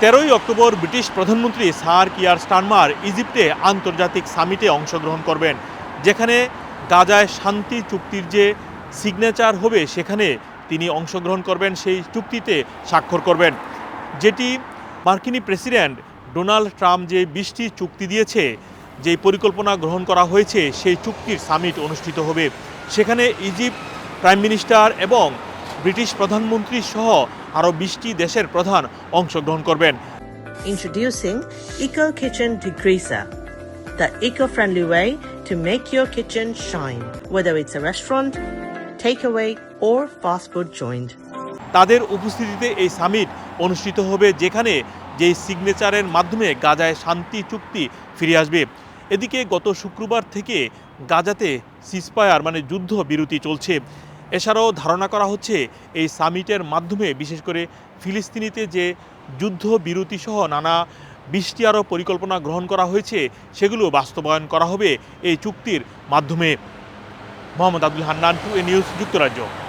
তেরোই October British প্রধানমন্ত্রী সার Keir Starmer ইজিপ্টে আন্তর্জাতিক সামিটে অংশগ্রহণ করবেন, যেখানে গাজায় শান্তি চুক্তির যে সিগনেচার হবে, সেখানে তিনি অংশগ্রহণ করবেন, সেই চুক্তিতে স্বাক্ষর করবেন। যেটি মার্কিনী প্রেসিডেন্ট ডোনাল্ড ট্রাম্প যে বিশটি চুক্তি দিয়েছে যে পরিকল্পনা গ্রহণ করা হয়েছে, সেই চুক্তির সামিট অনুষ্ঠিত হবে। সেখানে ইজিপ্ট প্রাইম মিনিস্টার এবং ব্রিটিশ প্রধানমন্ত্রী সহ আরও বিশটি দেশের প্রধান অংশগ্রহণ করবেন। Introducing Eco Kitchen Degreaser, the eco-friendly way to make your kitchen shine, whether it's a restaurant, takeaway, or fast food joint. তাদের উপস্থিতিতে এই সামিট অনুষ্ঠিত হবে যেখানে যেই সিগনেচারের মাধ্যমে গাজায় শান্তি চুক্তি ফিরে আসবে। এদিকে গত শুক্রবার থেকে গাজাতে সিসপায়ার মানে যুদ্ধ বিরতি চলছে। এছাড়াও ধারণা করা হচ্ছে এই সামিটের মাধ্যমে, বিশেষ করে ফিলিস্তিনিতে যে যুদ্ধ বিরতিসহ নানা বৃষ্টি আরও পরিকল্পনা গ্রহণ করা হয়েছে, সেগুলো বাস্তবায়ন করা হবে এই চুক্তির মাধ্যমে। Mohammad Abdul Hannan, two A news, যুক্তরাজ্য।